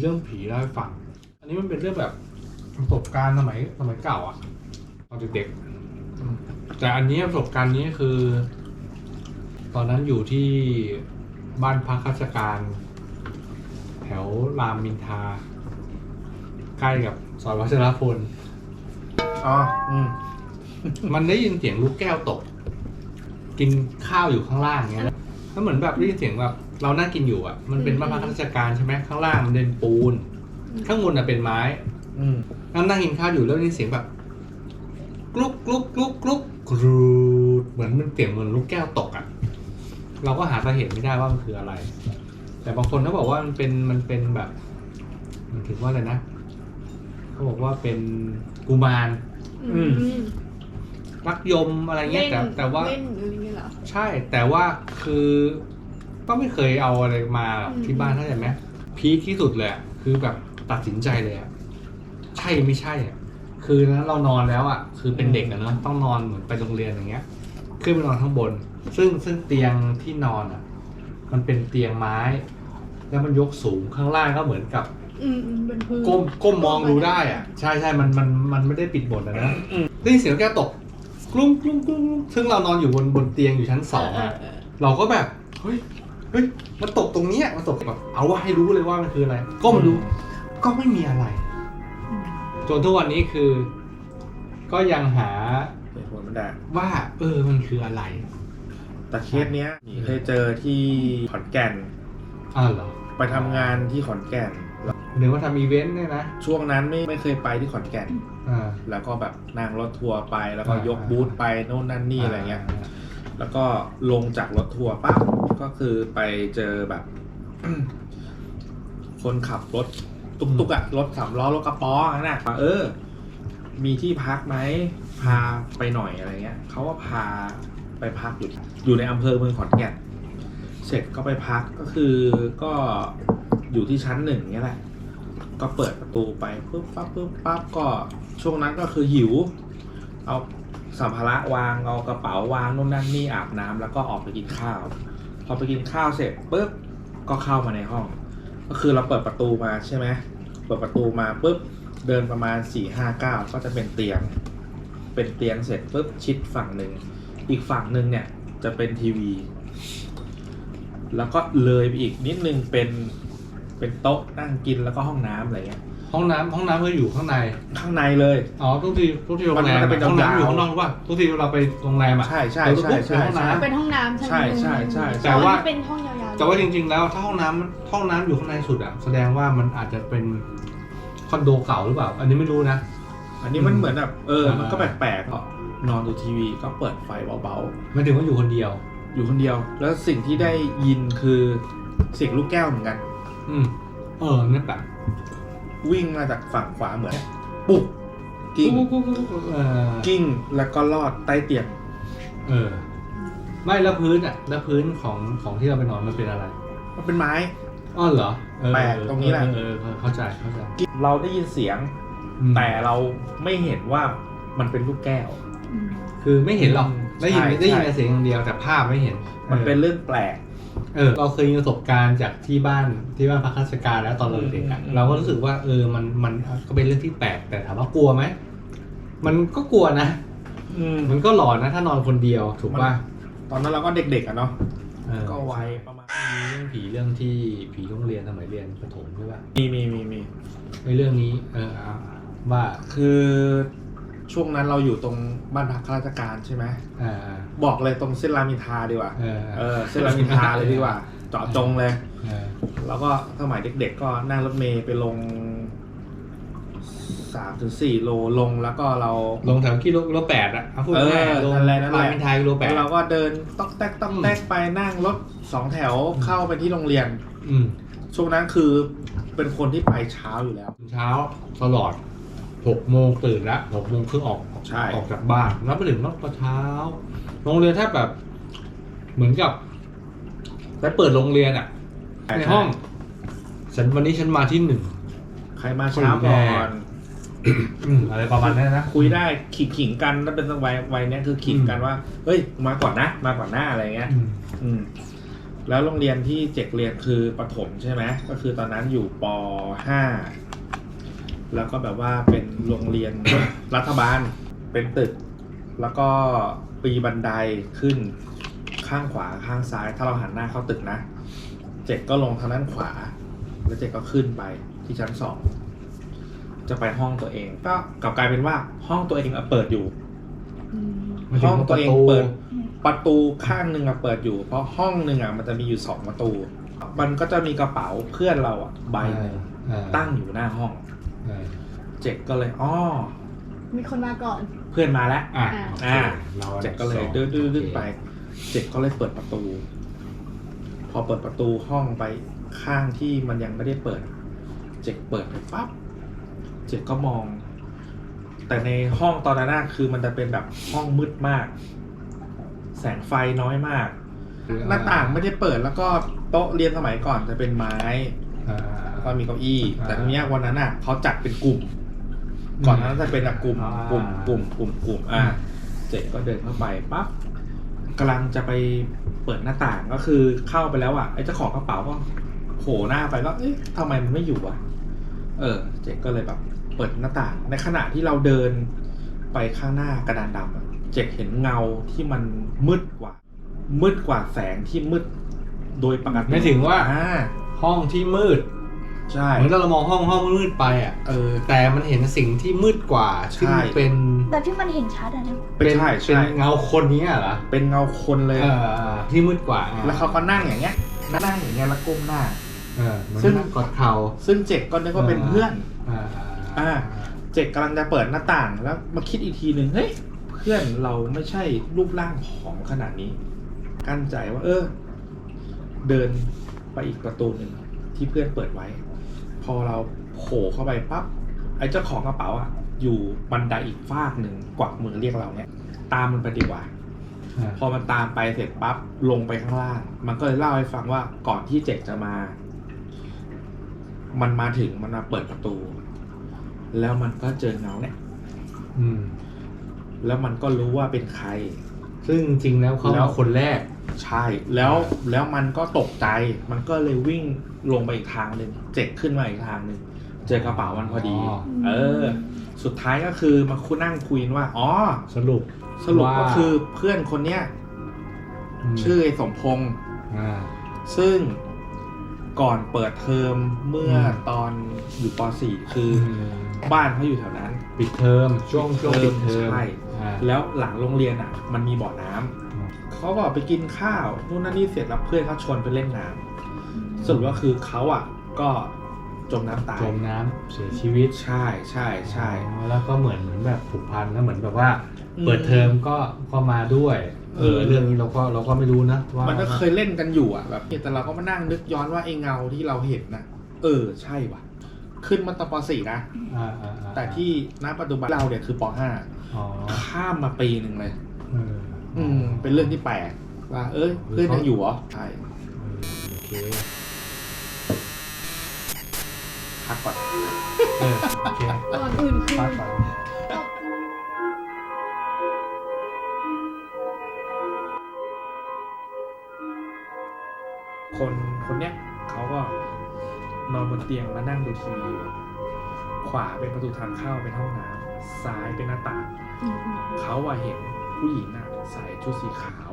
เรื่องผีเล่าให้ฟัง อันนี้มันเป็นเรื่องแบบประสบการณ์สมัยสมัยเก่าอะตอนเด็กๆอืมแต่อันนี้ประสบการณ์นี้คือ ตอนนั้นอยู่ที่บ้านพักราชการ แถวรามอินทราใกล้กับซอยวัชรพลอ๋ออืมมันได้ยินเสียงลูกแก้วตก กินข้าวอยู่ข้างล่างเงี้ยแล้วเหมือนแบบได้ยินเสียงแบบ เรานั่งกินอยู่อะ มันเป็นบ้านพักราชการใช่ไหมข้างล่างมันเป็นปูน ข้างบนอะเป็นไม้อืมนั่งนั่งกินข้าวอยู่แล้วได้ยินเสียงแบบกลุกกลุกกลุกกลุกกรูดเหมือนมันเสียงเหมือนลูกแก้วตกอะ เราก็หาสาเหตุไม่ได้ว่ามันคืออะไร แต่บางคนเขาบอกว่ามันเป็นมันเป็นแบบ มันถึงว่าอะไรนะเขาบอกว่าเป็นกุมาร อืม รักยมอะไรเงี้ยแต่แต่ว่า เล่นอะไรเงี้ยเหรอ ใช่แต่ว่าคือ ก็ไม่เคยเอาอะไรมาหรอกอืมที่บ้านเข้าใจไหมพีคที่สุดเลยอะคือแบบตัดสินใจเลยอะใช่ไม่ใช่อะคือนั้นเรานอนแล้วอะคือเป็นเด็กอะเนาะต้องนอนเหมือนไปโรงเรียนอย่างเงี้ย ขึ้นไปนอนข้างบน ซึ่งซึ่งเตียงที่นอนอะมันเป็นเตียงไม้ แล้วมันยกสูงข้างล่างก็เหมือนกับ อืมอืมเป็นพื้นก้มก้มมองดูได้อะใช่ใช่มันมันมันไม่ได้ปิดหมดอะนะได้ยินเสียงแก้วตกกลุ้งกลุ้งกลุ้งซึ่งเรานอนอยู่บนบนเตียงอยู่ชั้นสองอะ เเเราก็แบบ เฮ้ย เฮ้ยมันตกตรงเนี้ยมันตกแบบเอาว่าให้รู้เลยว่ามันคืออะไร ก็มาดูก็ไม่มีอะไรอืมจนทุกวันนี้คือ ก็ยังหาเหตุผลมันได้ ว่า เออมันคืออะไร แต่เคสเนี้ยหมีเคยเจอที่ขอนแก่น อ้าวเหรอไปทำงานที่ขอนแก่นแล้วหรือว่าทำอีเวนต์เนี่ยนะช่วงนั้นไม่ไม่เคยไปที่ขอนแก่น อ่า แล้วก็แบบนั่งรถทัวร์ไปแล้วก็อ่ายยกบูธไปโน่นนั่นนี่อะไรเงี้ย แล้วก็ลงจากรถทัวร์ปั๊บ ก็คือไปเจอแบบ คนขับรถตุกตุกอะรถสามล้อรถกระป๋อนั่นน่ะเออ มีที่พักไหมพาไปหน่อยอะไรเงี้ยเขาก็พาไปพักอยู่อยู่ในอำเภอเมืองขอนแก่นเสร็จก็ไปพักก็คือก็อยู่ที่ชั้นหนึ่งเนี้ยแหละ ก็เปิดประตูไปปุ๊บปั๊บปุ๊บปั๊บก็ช่วงนั้นก็คือหิว เอาสัมภาระวางเอากระเป๋าวางนู่นนั่นนี่อาบน้ำแล้วก็ออกไปกินข้าว อไปกินข้าวเสร็จปุ๊บก็เข้ามาในห้อง ก็คือเราเปิดประตูมาใช่ไหมเปิดประตูมาปุ๊บเดินประมาณ4ี่ห้าเก้าก็จะเป็นเตียง เป็นเตียงเสร็จปุ๊บชิดฝั่งหนึ่งอีกฝั่งหนึ่งเนี่ยจะเป็นทีวี แล้วก็เลยไปอีกนิดนึงเป็นเป็นโต๊ะนั่งกินแล้วก็ห้องน้ำอะไรเงี้ย ห้องน้ำห้องน้ำก็อยู่ข้างใน ข้างในเลย อ๋อทุกทีทุกทีโรงแรมมันจะเป็นห้องน้ำอยู่ยาวๆข้างนอกหรือเปล่าทุกทีเราไปโรงแรมอะใช่ใช่เราจะใช่ปุ๊บใช่เป็นห้องน้ำใช่ เป็นห้องน้ำใช่ไหมใช่ใช่ใช่ แต่ว่าเป็นห้องยาวๆแต่ว่าจริง ๆ แล้วถ้าห้องน้ำห้องน้ำอยู่ข้างในสุดอะแสดงว่ามันอาจจะเป็นคอนโดเก่าหรือเปล่า อันนี้ไม่รู้นะ อันนี้มันเหมือนแบบเอออ่ามัมันก็แปลกๆก็นอนดูทีวีก็เปิดไฟเบาไม่ถึงว่าอยู่คนเดียวๆอยู่คนเดียว แล้วสิ่งที่ได้ยินคือเสียงลูกแก้วเหมือนกัน อืมเออเนี่ยแปลก วิ่งมาจากฝั่งขวาเหมือนปุ๊บกิ้งกุ๊กกุ๊กกุ๊กกุ๊กเออกิ้งแล้วก็ลอดใต้เตียงเออ ไม่แล้วพื้นอะ แล้วพื้นของของที่เราไปนอนมันเป็นอะไรมันเป็นไม้ อ้อเหรอเออแปลกตรงนี้แหละ เออเออเข้าใจเข้าใจเราได้ยินเสียง อืมแต่เราไม่เห็นว่ามันเป็นลูกแก้วอืมคือไม่เห็นหรอกได้ยินใช่ได้ยินใช่ แต่เสียงอย่างเดียวแต่ภาพไม่เห็นมันเป็นออเรื่องแปลก เออเราเคยมีประสบการณ์จากที่บ้านที่บ้านพักราชการแล้วตอนเราเด็กๆอะอืมอืมเราก็รู้สึกว่าเออมันมันก็เป็นเรื่องที่แปลกแต่ถามว่ากลัวไหมมันก็กลัวนะอืมมันก็หลอนนะถ้านอนคนเดียวถูกป่ะตอนนั้นเราก็เด็กๆอะเนาะเออก็วัยประมาณมีเรื่องผีเรื่องที่ผีโรงเรียนสมัยเรียนประถมใช่ป่ะมีมีมีมีในเรื่องนี้ เออเอาว่าคือ ช่วงนั้นเราอยู่ตรงบ้านพักข้าราชการใช่ไหมอ่า บอกเลยตรงเส้นรามอินทราดีกว่าเออ เออเส้นรามอินทราเลยดีกว่าเจาะจงเลย เออแล้วก็สมัยเด็กๆก็นั่งรถเมย์ไปลงสามถึงสี่โลลงแล้วก็เรา ลงแถวกิโลกิโลแปดอะเอาพูดเออง่ายๆลงนั่นแหละนั่นแหละ รามอินทรากิโลแปแล้ดวเราก็เดินต๊อกแต๊กต๊อกแต๊กไปนั่งรถสองแถวเข้าไปที่โรงเรียน อืมช่วงนั้นคือเป็นคนที่ไปเช้าอยู่แล้ว เช้าตลอด หกโมงตื่นละหกโมงครึ่งออกใช่ ออกจากบ้านแล้วไปถึงตอนเช้า โรงเรียนแทบแบบ เหมือนกับไปเปิดโรงเรียนอะในห้อง ฉันวันนี้ฉันมาที่หนึ่ง ใครมาเช้าก่อน อืมอะไรประมาณนั้นนะ คุยได้ขิงขิงกันแล้วเป็นวัยวัยเนี้ยคือขิงกันว่า เฮ้ย มาก่อนนะ มาก่อนหน้าอะไรเงี้ย อืมอืม แล้วโรงเรียนที่เจกเรียนคือประถมใช่ไหมก็คือตอนนั้นอยู่ปห้า แล้วก็แบบว่าเป็นโรงเรียน รัฐบาลเป็นตึก แล้วก็ปีบันไดขึ้นข้างขวาข้างซ้าย ถ้าเราหันหน้าเข้าตึกนะเจกก็ลงทางด้านขวา แล้วเจกก็ขึ้นไปที่ชั้นสองจะไปห้องตัวเอง ก็กลับกลายเป็นว่าห้องตัวเองอะเปิดอยู่อืมมันถึห้องตัวเองประเปิด ประตูข้างหนึ่งอะเปิดอยู่ เพราะห้องหนึ่งอะมันจะมีอยู่สองประตู มันก็จะมีกระเป๋าเพื่อนเราอะใบหนึ่งเออตั้งอยู่หน้าห้อง เออเจ็กก็เลยอ้อมีคนมาก่อน เพื่อนมาแล้ว อะอ่า เราอันเจ็ดักบก็เลยสองดื้อดื้อดื้อโเคไป เจ็กก็เลยเปิดประตู พอเปิดประตูห้องไปข้างที่มันยังไม่ได้เปิด เจ็กเปิดไปปั๊บเจ็กก็มอง แต่ในห้องตอนนั้นน่ะคือมันจะเป็นแบบห้องมืดมาก แสงไฟน้อยมาก หน้าต่างไม่ได้เปิดแล้วก็โต๊ะเรียนสมัยก่อนจะเป็นไม้ อ่า แล้วก็มีเก้าอี้อ่าแต่ทีเนี้ยวันนั้นอะเขาจัดเป็นกลุ่ม ก่อนหนานั้นจะเป็นแบบกลุ่มอ่ากลุ่มกลุ่มกลุ่มกลุ่มอ่าอืมเจ็ดก็เดินเข้าไปปั๊บกำลังจะไปเปิดหน้าต่างก็คือเข้าไปแล้วอะไอ้เจ้าของกระเป๋าก็โผล่หน้าไปก็เอ๊ะทำไมมันไม่อยู่อะ เออ เจ็ดก็เลยแบบ เปิดหน้าต่าง ในขณะที่เราเดินไปข้างหน้ากระดานดำอะเจ็ดเห็นเงาที่มันมืดกว่า มืดกว่าแสงที่มืด โดยปกติไม่ถึงว่า อ่า ห้องที่มืด ใช่ เหมือนเรามองห้องห้องมืดไปอะเออแต่มันเห็นสิ่งที่มืดกว่าใช่ซึ่งเป็นแบบที่มันเห็นชัดอะนะเป็นใช่เป็นใช่เงาคนนี้เหรอเป็นเงาคนเลย เออที่มืดกว่าแล้วเขาก็นั่งอย่างเงี้ย นั่งอย่างเงี้ยแล้วก้มหน้า เออเหมือนซึ่ง นั่งกอดเข่า ซึ่งเจกก็นึกว่าเป็นอ่าเพื่อน อ่าอ่า เจกกำลังจะเปิดหน้าต่างแล้วมาคิดอีกทีหนึ่งเฮ้ยเพื่อนเราไม่ใช่รูปร่างผอมขนาดนี้ กั้นใจว่า เออ เดินไปอีกประตูหนึ่งที่เพื่อนเปิดไว้ พอเราโผล่เข้าไปปั๊บไอ้เจ้าของกระเป๋าอะอยู่บันไดอีกฟากหนึ่งกวักมือเรียกเราเนี่ยตามมันไปดีกว่าอ่า พอมันตามไปเสร็จปั๊บลงไปข้างล่าง มันก็เลยเล่าให้ฟังว่าก่อนที่เจกจะมา มันมาถึงมันมาเปิดประตู แล้วมันก็เจอเงาเนี่ยอืมแล้วมันก็รู้ว่าเป็นใคร ซึ่งจริงๆแล้วเขาแล้วมาคนแรกใช่แล้วแล้วมันก็ตกใจมันก็เลยวิ่งลงไปอีกทางหนึ่งเจ็กขึ้นมาอีกทางหนึ่งเจอกระเป๋ามันพอดี อ๋อ เออ สุดท้ายก็คือมาคุยนั่งคุยกันว่าอ๋อสรุปสรุปก็ว่า คือเพื่อนคนเนี้ยมชื่อไอ้สมพงษ์ อ่า ซึ่งก่อนเปิดเทอมเมื่ออม ตอนอยู่ป .4 คืออมบ้านเขาอยู่แถวนั้น ปิดเทอมช่วงช่วงเทปิอมดเทอมใช่ อ่าแล้วหลังโรงเรียนอะ มันมีบ่อน้ำ เขาก็ไปกินข้าวนู่นนั่นนี่เสร็จแล้วเพื่อนเขาชวนไปเล่นน้ำสรุปว่าคือเขาอะก็จมน้ำตาย จมน้ำเสียชีวิตใช่ใช่ใช่ อ๋อแล้วก็เหมือนแบบผูกพันแล้วเหมือนแบบว่าอืมเปิดเทอมก็ก็มาด้วย เออ เออ เรื่องนี้เราก็เราก็ไม่รู้นะว่ามันก็เคยเล่นกันอยู่อะแบบแต่เราก็มานั่งนึกย้อนว่าไอ้เงาที่เราเห็นนะเออใช่ว่ะ ขึ้นมาตอนป .4 นะ อ่าอ่าอ่าแต่ที่ณปัจจุบันเราเนี่ยคือปอ๋อ .5 ข้ามมาปีหนึ่งเลย เออ อืม เป็นเรื่องที่แปลกว่า เอ้ยเพื่อนยังอยู่เหรอใช่เออโอเคพักก่อนเออโอเคก่อนอื่นคือพักก่อนคนคนเนี้ยเขาก็นอนบนเตียงแล้วนั่งดูทีวีอยู่ขวาเป็นประตูทางเข้าเป็นห้องน้ำซ้ายเป็นหน้าต่างอืมอืมเขาอะเห็น ผู้หญิงอะใส่ชุดสีขาว